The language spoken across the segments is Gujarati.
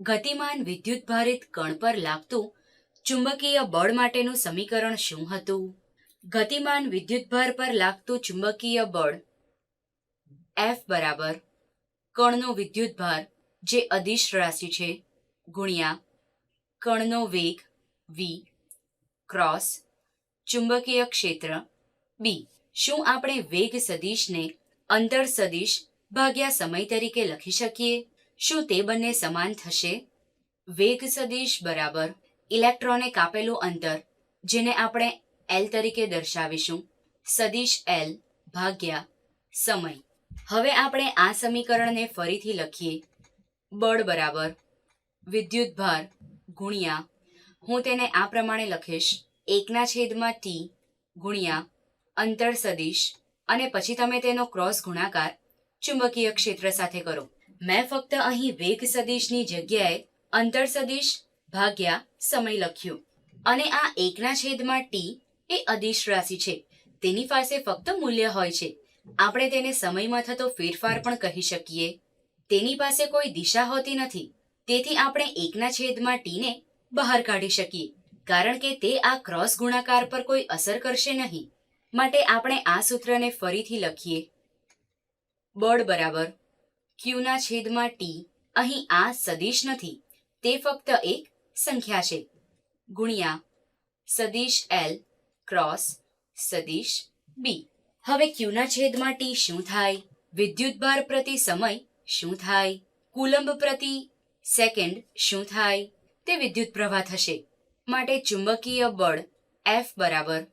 ગતિમાન વિદ્યુતભારિત કણ પર લાગતું ચુંબકીય બળ માટેનું સમીકરણ શું હતું? ગતિમાન વિદ્યુતભાર પર લાગતું ચુંબકીય બળ એફ બરાબર કણનો વિદ્યુતભાર જે અદિશ રાશિ છે ગુણ્યા કણનો વેગ વી ક્રોસ ચુંબકીય ક્ષેત્ર બી શું આપણે વેગ સદિશને અંતર સદિશ ભાગ્યા સમય તરીકે લખી શકીએ? શું તે બંને સમાન થશે? વેગ સદિશ બરાબર ઇલેક્ટ્રોને કાપેલું અંતર, જેને આપણે એલ તરીકે દર્શાવીશું. સદિશ એલ ભાગ્યા સમય. હવે આપણે આ સમીકરણને ફરીથી લખીએ. બળ બરાબર વિદ્યુતભાર ગુણ્યા, હું તેને આ પ્રમાણે લખીશ. એકના છેદમાં ટી ગુણ્યા અંતર સદિશ, અને પછી તમે તેનો ક્રોસ ગુણાકાર ચુંબકીય ક્ષેત્ર સાથે કરો. મેં ફક્ત અહીં વેગ સદિશની જગ્યાએ અંતર સદિશ ભાગ્યા સમય લખ્યું. અને આ એકના છેદમાં ટી એ અદિશ રાશિ છે. તેની પાસે ફક્ત મૂલ્ય હોય છે. આપણે તેને સમયમાં થતો ફેરફાર પણ કહી શકીએ. તેની પાસે કોઈ દિશા હોતી નથી. તેથી આપણે એકના છેદમાં ટીને બહાર કાઢી શકીએ. કારણ કે તે આ ક્રોસ ગુણાકાર પર કોઈ અસર કરશે નહીં. માટે આપણે આ સૂત્રને ફરીથી લખીએ. બળ બરાબર ક્યુના છેદમાં ટી. અહીં આ સદિશ નથી. તે ફક્ત એક સંખ્યા છે. ગુણ્યા સદિશ એલ ક્રોસ સદિશ બી. હવે ક્યુના છેદમાં ટી શું થાય? વિદ્યુતભાર પ્રતિ સમય શું થાય? કુલંબ પ્રતિ સેકન્ડ શું થાય? તે વિદ્યુત પ્રવાહ થશે. માટે ચુંબકીય બળ એફ બરાબર.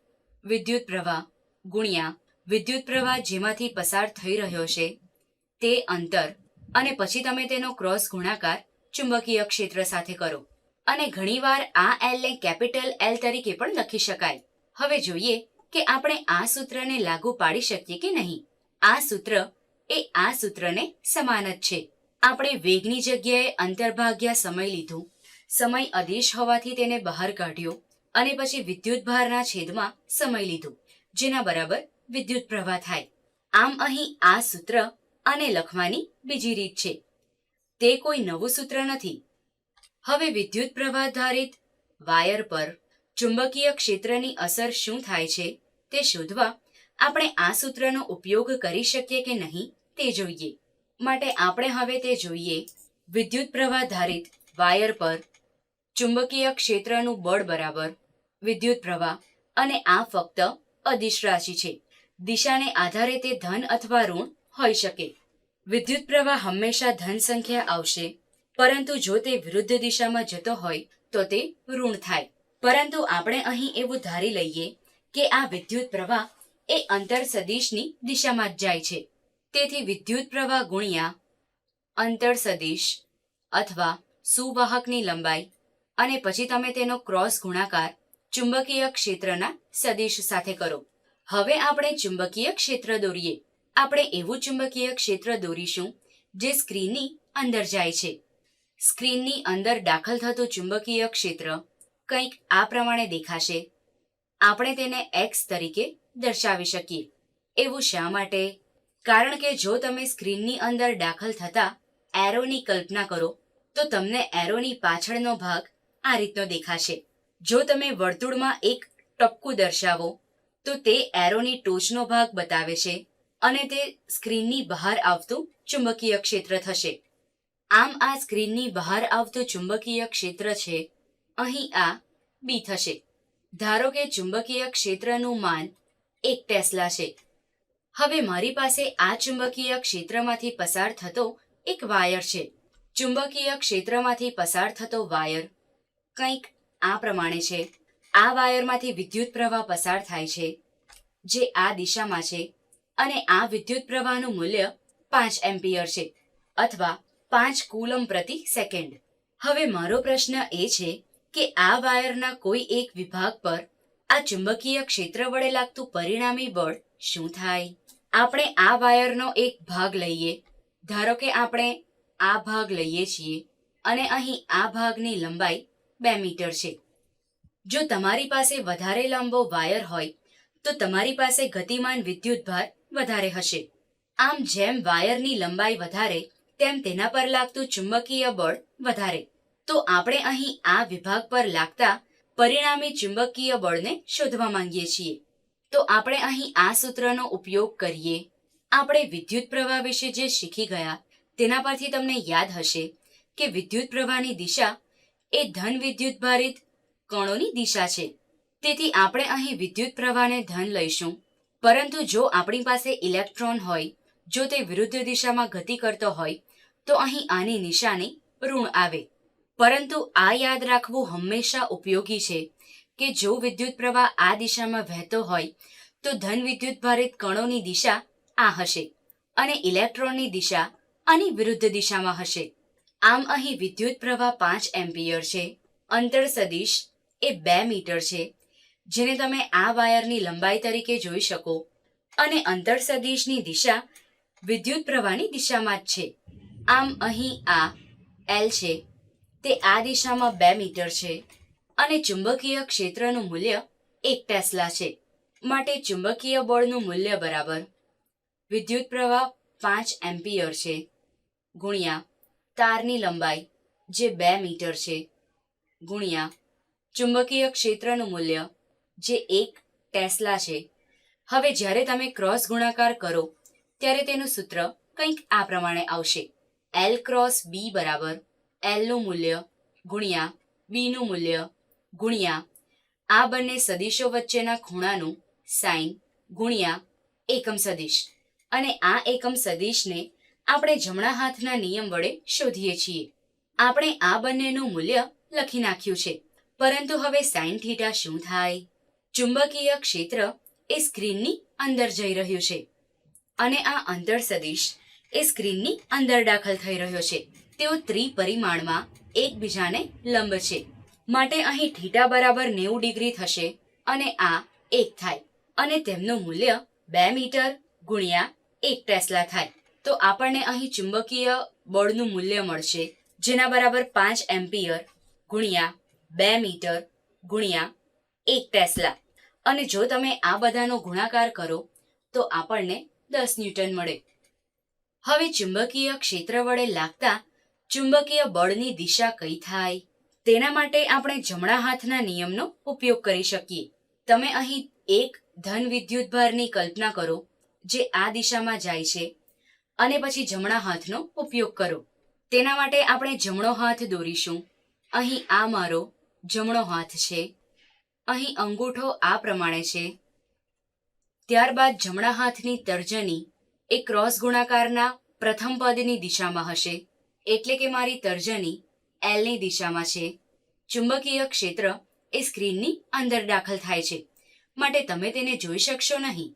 વિદ્યુત પ્રવાહ ગુણ્યા વિદ્યુત પ્રવાહ જેમાંથી પસાર થઈ રહ્યો છે. તે અંતર અને પછી તમે તેનો ક્રોસ ગુણાકાર ચુંબકીય ક્ષેત્ર સાથે કરો. અને ઘણીવાર આ એલને કેપિટલ એલ તરીકે પણ લખી શકાય. હવે જોઈએ કે આપણે આ સૂત્રને લાગુ પાડી શકીએ કે નહીં. આ સૂત્ર એ આ સૂત્રને સમાન જ છે. આપણે વેગની જગ્યાએ અંતર્ભાગ્યા સમય લીધું. સમય અદિશ હોવાથી તેને બહાર કાઢ્યો અને પછી વિદ્યુતભારના છેદમાં સમય લીધું, જેના બરાબર વિદ્યુત પ્રવાહ થાય. આમ અહીં આ સૂત્ર અને લખવાની બીજી રીત છે. તે કોઈ નવું સૂત્ર નથી. હવે વિદ્યુત પ્રવાહ ધારિત વાયર પર ચુંબકીય ક્ષેત્રની અસર શું થાય છે તે શોધવા આપણે આ સૂત્રનો ઉપયોગ કરી શકીએ કે નહીં તે જોઈએ. માટે આપણે હવે તે જોઈએ. વિદ્યુત પ્રવાહ ધારિત વાયર પર ચુંબકીય ક્ષેત્રનું બળ બરાબર, વિદ્યુત પ્રવાહ અને આ ફક્ત અદિશ રાશિ છે. દિશાને આધારે તે ધન અથવા ઋણ હોઈ શકે. વિદ્યુત પ્રવાહ હંમેશા ધન સંખ્યા આવશે, પરંતુ જો તે વિરુદ્ધ દિશામાં જતો હોય, તો તે ઋણ થાય. પરંતુ આપણે અહીં એવું ધારી લઈએ કે આ વિદ્યુત પ્રવાહ એ અંતર સદિશની દિશામાં જ જાય છે. તેથી વિદ્યુત પ્રવાહ ગુણ્યા અંતર સદિશ અથવા સુવાહકની લંબાઈ અને પછી તમે તેનો ક્રોસ ગુણાકાર ચુંબકીય ક્ષેત્રના સદિશ સાથે કરો. હવે આપણે ચુંબકીય ક્ષેત્ર દોરીએ. આપણે એવું ચુંબકીય ક્ષેત્ર દોરીશું, જે સ્ક્રીનની અંદર જાય છે. સ્ક્રીનની અંદર દાખલ થતું ચુંબકીય ક્ષેત્ર કંઈક આ પ્રમાણે દેખાશે. આપણે તેને એક્સ તરીકે દર્શાવી શકીએ. એવું શા માટે? કારણ કે જો તમે સ્ક્રીનની અંદર દાખલ થતા એરોની કલ્પના કરો, તો તમને એરોની પાછળનો ભાગ આ રીતનો દેખાશે. જો તમે વર્તુળમાં એક ટપકું દર્શાવો, તો તે એરોની ટોચનો ભાગ બતાવે છે. અને તે સ્ક્રીનની બહાર આવતું ચુંબકીય ક્ષેત્ર થશે. આમ આ સ્ક્રીનની બહાર આવતું ચુંબકીય ક્ષેત્ર છે. અહીં આ બી થશે. ધારો કે ચુંબકીય ક્ષેત્રનું માન એક ટેસ્લા છે. હવે મારી પાસે આ ચુંબકીય ક્ષેત્રમાંથી પસાર થતો એક વાયર છે. ચુંબકીય ક્ષેત્રમાંથી પસાર થતો વાયર કંઈક આ પ્રમાણે છે. આ વાયરમાંથી વિદ્યુત પ્રવાહ પસાર થાય છે, જે આ દિશામાં છે. અને આ વિદ્યુત પ્રવાહનું મૂલ્ય પાંચ એમ્પિયર છે, અથવા પાંચ કુલમ પ્રતિ સેકન્ડ. હવે મારો પ્રશ્ન એ છે કે આ વાયરના કોઈ એક વિભાગ પર આ ચુંબકીય ક્ષેત્ર વડે લાગતું પરિણામી બળ શું થાય? આપણે આ વાયરનો એક ભાગ લઈએ. ધારો કે આપણે આ ભાગ લઈએ છીએ અને અહીં આ ભાગની લંબાઈ બે મીટર છે. જો તમારી પાસે વધારે લાંબો વાયર હોય, તો તમારી પાસે ગતિમાન વિદ્યુતભાર વધારે હશે. આમ જેમ વાયરની લંબાઈ વધારે, તેમ તેના પર લાગતું ચુંબકીય બળ વધારે. તો આપણે અહીં આ વિભાગ પર લાગતા પરિણામી ચુંબકીય બળને શોધવા માંગીએ છીએ. તો આપણે અહીં આ સૂત્રનો ઉપયોગ કરીએ. આપણે વિદ્યુત પ્રવાહ વિશે જે શીખી ગયા, તેના પરથી તમને યાદ હશે કે વિદ્યુત પ્રવાહની દિશા એ ધન વિદ્યુત ભારિત કણોની દિશા છે. તેથી આપણે અહીં વિદ્યુત પ્રવાહને ધન લઈશું. પરંતુ જો આપણી પાસે ઇલેક્ટ્રોન હોય, જો તે વિરુદ્ધ દિશામાં ગતિ કરતો હોય, તો અહીં આની નિશાની ઋણ આવે. પરંતુ આ યાદ રાખવું હંમેશા ઉપયોગી છે કે જો વિદ્યુત પ્રવાહ આ દિશામાં વહેતો હોય, તો ધન વિદ્યુત ભારિત કણોની દિશા આ હશે અને ઇલેક્ટ્રોનની દિશા આની વિરુદ્ધ દિશામાં હશે. આમ અહીં વિદ્યુત પ્રવાહ પાંચ એમ્પિયર છે, અંતર સદિશ એ બે મીટર છે જેને તમે આ વાયરની લંબાઈ તરીકે જોઈ શકો. અને અંતર સદિશની દિશા વિદ્યુત પ્રવાહની દિશામાં જ છે. આમ અહીં આ એલ છે. તે આ દિશામાં બે મીટર છે. અને ચુંબકીય ક્ષેત્રનું મૂલ્ય એક ટેસ્લા છે. માટે ચુંબકીય બળનું મૂલ્ય બરાબર વિદ્યુત પ્રવાહ પાંચ એમ્પિયર છે. ગુણ્યા તારની લંબાઈ, જે બે મીટર છે. ગુણ્યા ચુંબકીય ક્ષેત્રનું મૂલ્ય જે એક ટેસ્લા છે. હવે જ્યારે તમે ક્રોસ ગુણાકાર કરો, ત્યારે તેનું સૂત્ર કંઈક આ પ્રમાણે આવશે. એલ ક્રોસ બી બરાબર એલનું મૂલ્ય ગુણ્યા બીનું મૂલ્ય ગુણ્યા આ બંને સદિશો વચ્ચેના ખૂણાનું સાઇન ગુણ્યા એકમ સદિશ. અને આ એકમ સદિશને આપણે જમણા હાથના નિયમ વડે શોધીએ છીએ. આપણે આ બંનેનું મૂલ્ય લખી નાખ્યું છે. પરંતુ હવે સાઇન થીટા શું થાય? ચુંબકીય ક્ષેત્ર એ સ્ક્રીનની અંદર જઈ રહ્યું છે. અને આ અંતર સદિશ એ સ્ક્રીનની અંદર દાખલ થઈ રહ્યો છે. તેઓ ત્રિપરિમાણમાં એકબીજાને લંબ છે. માટે અહીં થીટા બરાબર નેવું ડિગ્રી થશે અને આ એક થાય. અને તેમનું મૂલ્ય બે મીટર ગુણ્યા એક ટેસ્લા થાય. તો આપણને અહીં ચુંબકીય બળનું મૂલ્ય મળશે, જેના બરાબર પાંચ એમ્પિયર ગુણ્યા બે મીટર ગુણ્યા એક ટેસ્લા. અને જો તમે આ બધાનો ગુણાકાર કરો, તો આપણને દસ ન્યૂટન મળે. હવે ચુંબકીય ક્ષેત્ર વડે લાગતા ચુંબકીય બળની દિશા કઈ થાય, તેના માટે આપણે જમણા હાથના નિયમનો ઉપયોગ કરી શકીએ. તમે અહીં એક ધન વિદ્યુત ભારની કલ્પના કરો, જે આ દિશામાં જાય છે, અને પછી જમણા હાથનો ઉપયોગ કરો. તેના માટે આપણે જમણો હાથ દોરીશું. અહીં આ મારો જમણો હાથ છે. અહીં અંગૂઠો આ પ્રમાણે છે. ત્યારબાદ જમણા હાથની તર્જની એ ક્રોસ ગુણાકારના પ્રથમ પદની દિશામાં હશે. એટલે કે મારી તર્જની એલની દિશામાં છે. ચુંબકીય ક્ષેત્ર એ સ્ક્રીનની અંદર દાખલ થાય છે. માટે તમે તેને જોઈ શકશો નહીં.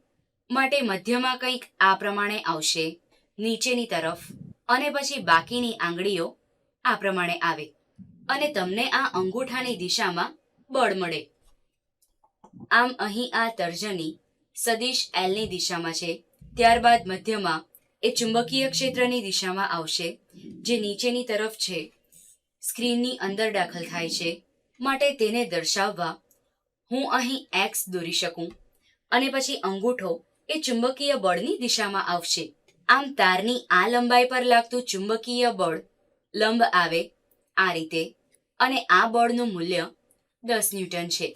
માટે મધ્યમાં કંઈક આ પ્રમાણે આવશે. નીચેની તરફ અને પછી બાકીની આંગળીઓ આ પ્રમાણે આવે. અને તમને આ અંગૂઠાની દિશામાં બળ મળે. આમ અહીં આ તર્જની સદિશ એલની દિશામાં છે. ત્યારબાદ મધ્યમાં એ ચુંબકીય ક્ષેત્રની દિશામાં આવશે, જે નીચેની તરફ છે. સ્ક્રીનની અંદર દાખલ થાય છે. માટે તેને દર્શાવવા હું અહીં એક્સ દોરી શકું અને પછી અંગૂઠો એ ચુંબકીય બળની દિશામાં આવશે. આમ તારની આ લંબાઈ પર લાગતું ચુંબકીય બળ લંબ આવે આ રીતે અને આ બળનું મૂલ્ય દસ ન્યૂટન છે.